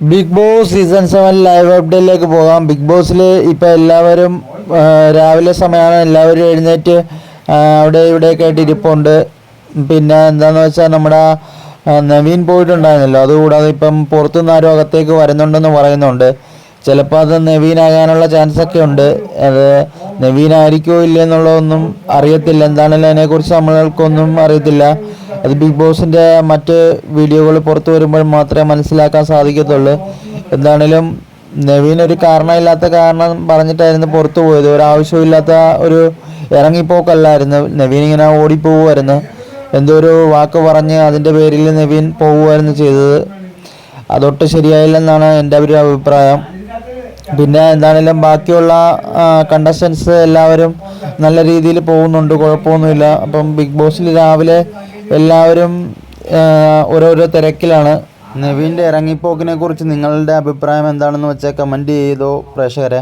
Bigg Boss season seven live അപ്ഡേറ്റിലേക്ക് പോകാം. Big ബോസിൽ ഇപ്പോൾ എല്ലാവരും രാവിലെ സമയമാണ്. എല്ലാവരും എഴുന്നേറ്റ് അവിടെ ഇവിടെയൊക്കെ ആയിട്ട് ഇരിപ്പുണ്ട്. പിന്നെ എന്താണെന്ന് വെച്ചാൽ നമ്മുടെ നവീൻ പോയിട്ടുണ്ടായിരുന്നല്ലോ. അതുകൂടാതെ ഇപ്പം പുറത്തുനിന്ന് ആരും അകത്തേക്ക് വരുന്നുണ്ടെന്ന് പറയുന്നുണ്ട്. ചിലപ്പോൾ അത് നവീനാകാനുള്ള ചാൻസ് ഒക്കെ ഉണ്ട്. അത് നവീനായിരിക്കുമോ ഇല്ല എന്നുള്ളതൊന്നും അറിയത്തില്ല. എന്താണെങ്കിലും അതിനെക്കുറിച്ച് നമ്മൾക്കൊന്നും അറിയത്തില്ല. അത് ബിഗ് ബോസിന്റെ മറ്റ് വീഡിയോകൾ പുറത്തു വരുമ്പോൾ മാത്രമേ മനസ്സിലാക്കാൻ സാധിക്കത്തുള്ളൂ. എന്താണേലും നവീൻ ഒരു കാരണമില്ലാത്ത കാരണം പറഞ്ഞിട്ടായിരുന്നു പുറത്തു പോയത്. ഒരു ആവശ്യമില്ലാത്ത ഒരു ഇറങ്ങിപ്പോക്കല്ലായിരുന്നു. നവീൻ ഇങ്ങനെ ഓടിപ്പോവുമായിരുന്നു. എന്തോ ഒരു വാക്ക് പറഞ്ഞ് അതിന്റെ പേരിൽ നവീൻ പോവുമായിരുന്നു ചെയ്തത്. അതൊട്ട് ശരിയായില്ലെന്നാണ് എന്റെ ഒരു അഭിപ്രായം. പിന്നെ എന്താണെങ്കിലും ബാക്കിയുള്ള കണ്ടസ്റ്റൻസ് എല്ലാവരും നല്ല രീതിയിൽ പോകുന്നുണ്ട്. കുഴപ്പമൊന്നുമില്ല. അപ്പം ബിഗ് ബോസിൽ രാവിലെ എല്ലാവരും ഓരോരോ തിരക്കിലാണ്. നവീന്റെ ഇറങ്ങിപ്പോക്കിനെ കുറിച്ച് നിങ്ങളുടെ അഭിപ്രായം എന്താണെന്ന് വെച്ചാൽ കമന്റ് ചെയ്തോ പ്രേക്ഷകരെ.